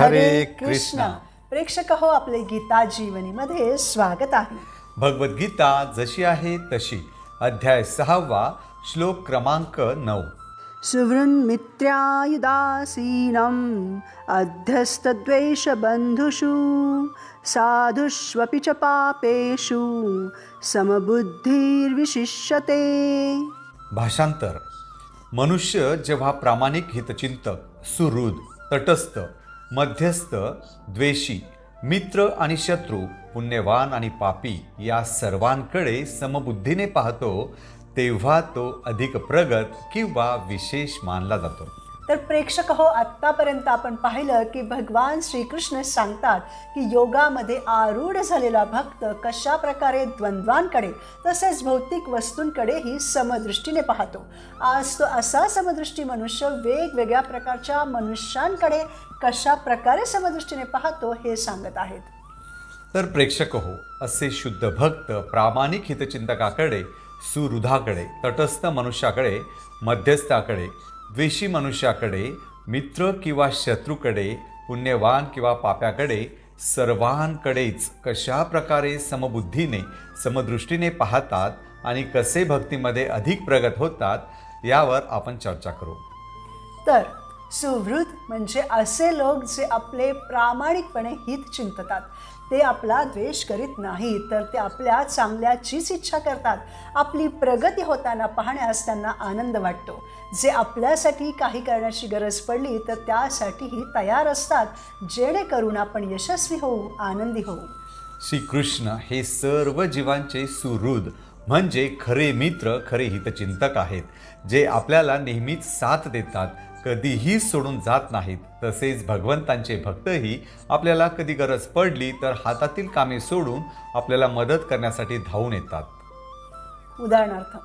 हरे कृष्ण. प्रेक्षक हो आपले गीता जीवनीमध्ये स्वागत आहे. भगवद्गीता जशी आहे तशी. अध्याय सहावा श्लोक क्रमांक नऊ. सुवृन्मित्र्यायुदासीनम् अध्यस्तद्वेषबन्धुषु साधुष्वपि च पापेषु समबुद्धिर्विशिष्यते। भाषांतर. मनुष्य जेव्हा प्रामाणिक हितचिंतक सुहृद तटस्थ मध्यस्थ द्वेषी मित्र आणि शत्रू पुण्यवान आणि पापी या सर्वांकडे समबुद्धीने पाहतो तेव्हा तो अधिक प्रगत किंवा विशेष मानला जातो. तर प्रेक्षक हो आत्तापर्यंत आपण पाहिलं की भगवान श्रीकृष्ण सांगतात की योगामध्ये आरूढ झालेला भक्त कशा प्रकारे द्वंद्वांकडे तसेच भौतिक वस्तूंकडेही समदृष्टीने पाहतो. आज तो असा समदृष्टी मनुष्य वेगवेगळ्या प्रकारच्या मनुष्यांकडे कशा प्रकारे समदृष्टीने पाहतो हे सांगत आहेत. तर प्रेक्षक हो असे शुद्ध भक्त प्रामाणिक हितचिंतकाकडे सुहृदाकडे तटस्थ मनुष्याकडे मध्यस्थाकडे द्वेषी मनुष्याकडे मित्र किंवा शत्रूकडे पुण्यवान किंवा पाप्याकडे सर्वांकडेच कशा प्रकारे समबुद्धीने समदृष्टीने पाहतात आणि कसे भक्तीमध्ये अधिक प्रगत होतात यावर आपण चर्चा करू. तर सुहृद म्हणजे असे लोक जे आपले प्रामाणिकपणे हित चिंततात. ते आपला द्वेष करीत नाही तर ते आपल्या चांगल्याचीच इच्छा करतात. आपली प्रगती होताना पाहण्यास त्यांना आनंद वाटतो. जे आपल्यासाठी काही करण्याची गरज पडली तर त्यासाठीही तयार असतात जेणेकरून आपण यशस्वी होऊ आनंदी होऊ. श्रीकृष्ण हे सर्व जीवांचे सुहृद म्हणजे खरे मित्र खरे हितचिंतक आहेत जे आपल्याला नेहमीच साथ देतात कधीही सोडून जात नाहीत. तसेच भगवंतांचे भक्तही आपल्याला कधी गरज पडली तर हातातील कामे सोडून आपल्याला मदत करण्यासाठी धावून येतात. उदाहरणार्थ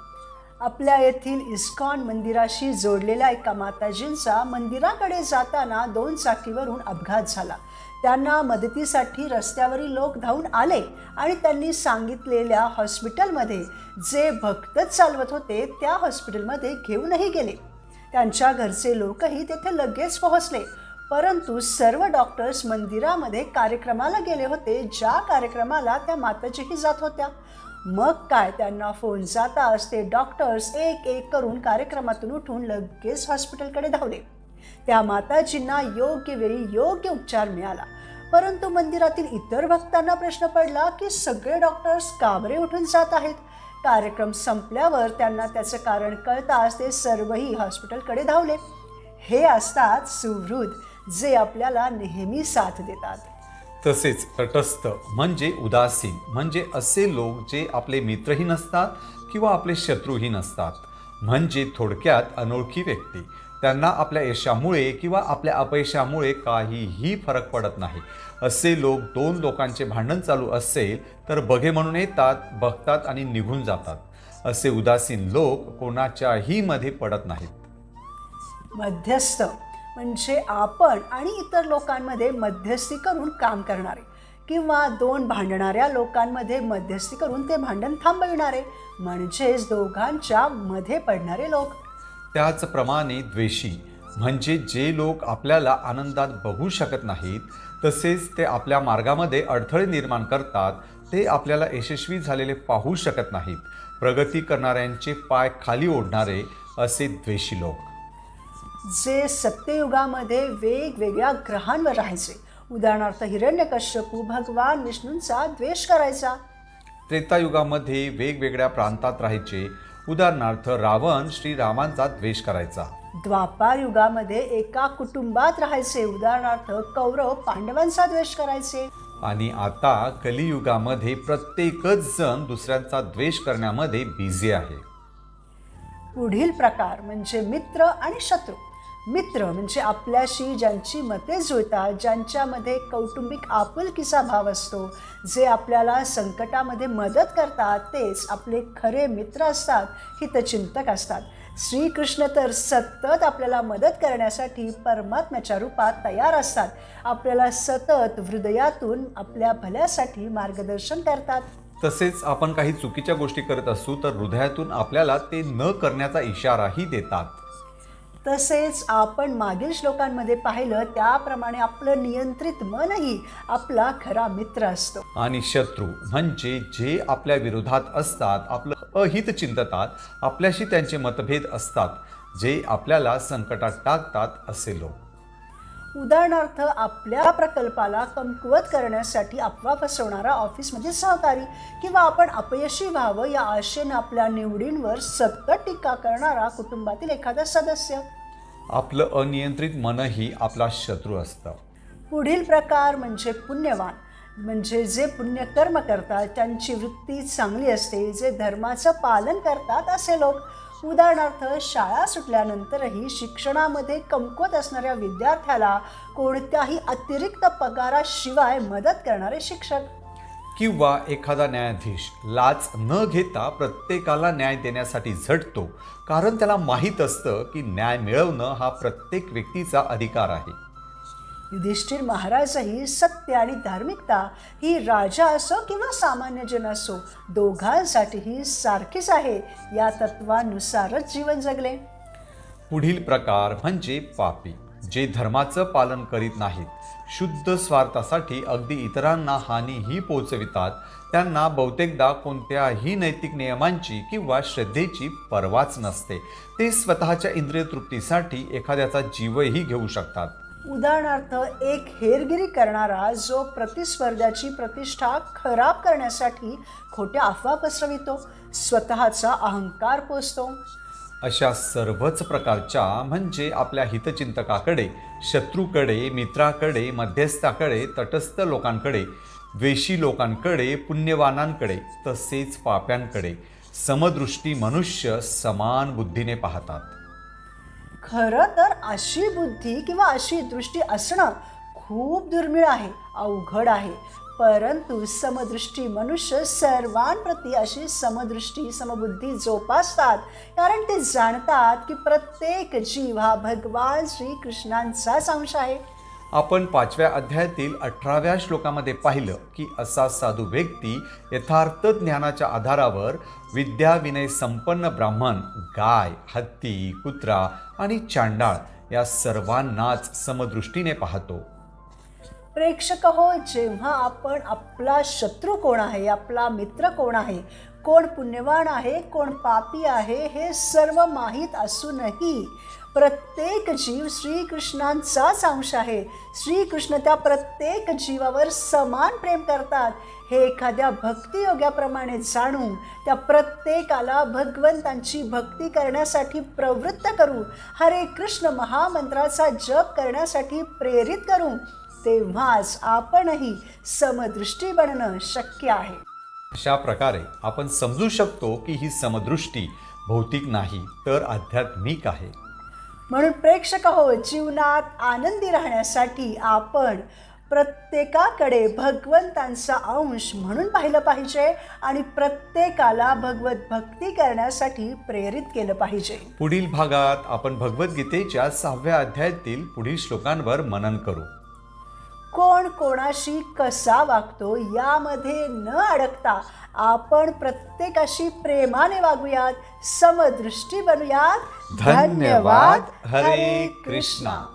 आपल्या येथील इस्कॉन मंदिराशी जोडलेल्या एका माताजींचा मंदिराकडे जाताना दोन चाकीवरून अपघात झाला. त्यांना मदतीसाठी रस्त्यावरील लोक धावून आले आणि त्यांनी सांगितलेल्या हॉस्पिटलमध्ये जे भक्त चालवत होते त्या हॉस्पिटलमध्ये घेऊनही गेले. त्यांच्या घरचे लोकही तेथे लगेच पोहोचले. परंतु सर्व डॉक्टर्स मंदिरामध्ये कार्यक्रमाला गेले होते ज्या कार्यक्रमाला त्या माताजीही जात होत्या. मग काय त्यांना फोन जाताच ते डॉक्टर्स एक एक करून कार्यक्रमातून उठून लगेच हॉस्पिटलकडे धावले. त्या माताजींना योग्य वेळी योग्य उपचार मिळाला. परंतु मंदिरातील इतर भक्तांना प्रश्न पडला की सगळे डॉक्टर्स काबरे उठून जात आहेत? कार्यक्रम संपल्यावर त्यांना त्याचं कारण कळताच ते सर्वही हॉस्पिटलकडे धावले. हे असतात सुहृद जे आपल्याला नेहमी साथ देतात. तसेच तटस्थ म्हणजे उदासीन म्हणजे असे लोक जे आपले मित्रही नसतात किंवा आपले शत्रूही नसतात. म्हणजे थोडक्यात अनोळखी व्यक्ती त्यांना आपल्या यशामुळे किंवा आपल्या अपयशामुळे काहीही फरक पडत नाही. असे लोक दोन लोकांचे भांडण चालू असेल तर बघे म्हणून येतात बघतात आणि निघून जातात. असे उदासीन लोक कोणाच्याही मध्ये पडत नाहीत. मध्यस्थ म्हणजे आपण आणि इतर लोकांमध्ये मध्यस्थी करून काम करणारे किंवा दोन भांडणाऱ्या लोकांमध्ये मध्यस्थी करून ते भांडण थांबविणारे म्हणजेच दोघांच्या मध्ये पडणारे लोक. त्याचप्रमाणे द्वेषी. म्हणजे जे लोक आपल्याला आनंदात बघू शकत नाहीत तसेच ते आपल्या मार्गामध्ये अडथळे निर्माण करतात ते आपल्याला यशस्वी झालेले पाहू शकत नाहीत. प्रगती करणाऱ्यांचे पाय खाली ओढणारे असे द्वेषी लोक. जे सत्ययुगामध्ये वेगवेगळ्या ग्रहांवर राहायचे. उदाहरणार्थ हिरण्यकश्यपू भगवान विष्णूंचा द्वेष करायचा. त्रेतायुगामध्ये वेगवेगळ्या प्रांतात राहायचे. उदाहरणार्थ रावण श्रीरामांचा द्वेष करायचा. द्वापार युगामध्ये एका कुटुंबात राहायचे. उदाहरणार्थ कौरव पांडवांचा द्वेष करायचे. आणि आता कलियुगामध्ये प्रत्येकच जण दुसऱ्यांचा द्वेष करण्यामध्ये बिझी आहे. पुढील प्रकार म्हणजे मित्र आणि शत्रू. मित्र म्हणजे आपल्याशी ज्यांची मते जुळतात ज्यांच्यामध्ये कौटुंबिक आपुलकीचा भाव असतो जे आपल्याला संकटामध्ये मदत करतात तेच आपले खरे मित्र असतात हितचिंतक असतात. श्रीकृष्ण तर सतत आपल्याला मदत करण्यासाठी परमात्म्याच्या रूपात तयार असतात. आपल्याला सतत हृदयातून आपल्या भल्यासाठी मार्गदर्शन करतात. तसेच आपण काही चुकीच्या गोष्टी करत असू तर हृदयातून आपल्याला ते न करण्याचा इशाराही देतात. तसेच आपण मागील श्लोकांमध्ये पाहिलं त्याप्रमाणे आपलं नियंत्रित मनही आपला खरा मित्र असतो. आणि शत्रू म्हणजे जे आपल्या विरोधात असतात आपलं अहित चिंततात आपल्याशी त्यांचे मतभेद असतात जे आपल्याला संकटात टाकतात असे लोक. उदाहरणार्थ आपल्या प्रकल्पाला कमकुवत करण्यासाठी अफवा फसवणारा ऑफिसमध्ये सहकारी किंवा आपण अपयशी व्हावं या आशेनं आपल्या निवडींवर सतत टीका करणारा कुटुंबातील एखादा सदस्य. आपलं अनियंत्रित मनही आपला शत्रू असतं. पुढील प्रकार म्हणजे पुण्यवान. म्हणजे जे पुण्यकर्म करतात त्यांची वृत्ती चांगली असते जे धर्माचं पालन करतात असे लोक उदाहरणार्थ शाळा सुटल्यानंतरही शिक्षणामध्ये कमकुवत असणाऱ्या विद्यार्थ्याला कोणत्याही अतिरिक्त पगाराशिवाय मदत करणारे शिक्षक. किंवा एखादा न्यायाधीश लाच न घेता प्रत्येकाला न्याय देण्यासाठी झटतो कारण त्याला माहीत असतं की न्याय मिळवणं हा प्रत्येक व्यक्तीचा अधिकार आहे. युधिष्ठिर महाराजही सत्य आणि धार्मिकता ही राजा असो किंवा सामान्य जन असो दोघांसाठीही सारखीच आहे. या तत्वानुसारच जीवन जगले. पुढील प्रकार म्हणजे पापी जे धर्माचं पालन करीत नाहीत. शुद्ध स्वार्थासाठी अगदी इतरांना हानीही पोचवितात. त्यांना बहुतेकदा कोणत्याही नैतिक नियमांची किंवा श्रद्धेची पर्वाच नसते. ते स्वतःच्या इंद्रिय तृप्तीसाठी एखाद्याचा जीवही घेऊ शकतात. उदाहरणार्थ एक हेरगिरी करणारा जो प्रतिस्पर्ध्याची प्रतिष्ठा खराब करण्यासाठी खोट्या अफवा पसरवितो स्वतःचा अहंकार पोचतो अशा सर्वच प्रकारच्या म्हणजे आपल्या हितचिंतकाकडे शत्रूकडे मित्राकडे मध्यस्थाकडे तटस्थ लोकांकडे द्वेषी लोकांकडे पुण्यवानांकडे तसेच पाप्यांकडे समदृष्टी मनुष्य समान बुद्धीने पाहतात. खरं तर अशी बुद्धी किंवा अशी दृष्टी असणं खूप दुर्मिळ आहे अवघड आहे. परंतु समदृष्टी मनुष्य सर्वांप्रती अशी समदृष्टी समबुद्धी जोपासतात. कारण ते जाणतात की प्रत्येक जीव हा भगवान श्रीकृष्णांचाच अंश आहे. आपण पाचव्या अध्यायातील अठराव्या श्लोकामध्ये पाहिलं की असा साधू व्यक्ती यथार्थ ज्ञानाच्या आधारावर विद्याविनय संपन्न ब्राह्मण गाय हत्ती कुत्रा आणि चांडाळ या सर्वांनाच समदृष्टीने पाहतो. प्रेक्षक हो जेव्हा आपण आपला शत्रू कोण आहे आपला मित्र कोण आहे कोण पुण्यवान आहे कोण पापी आहे हे सर्व माहीत असूनही प्रत्येक जीव श्रीकृष्णांचाच अंश आहे. श्रीकृष्ण त्या प्रत्येक जीवावर समान प्रेम करतात. हे एखाद्या भक्तियोग्याप्रमाणे जाणून त्या प्रत्येकाला भगवंतांची भक्ती करण्यासाठी प्रवृत्त करू हरे कृष्ण महामंत्राचा जप करण्यासाठी प्रेरित करू तेव्हाच आपणही समदृष्टी बनणं शक्य आहे. अशा प्रकारे आपण समजू शकतो की ही समदृष्टी भौतिक नाही तर आध्यात्मिक आहे. म्हणून प्रेक्षक हो जीवनात आनंदी राहण्यासाठी आपण प्रत्येकाकडे भगवंतांचा अंश म्हणून पाहिलं पाहिजे आणि प्रत्येकाला भगवत भक्ती करण्यासाठी प्रेरित केलं पाहिजे. पुढील भागात आपण भगवद्गीतेच्या सहाव्या अध्यायातील पुढील श्लोकांवर मनन करू. कोण कोणाशी कसा वागतो यामध्ये न अडकता आपण प्रत्येकाशी प्रेमाने वागूयात समदृष्टी बनूयात धन्यवाद. हरे कृष्णा.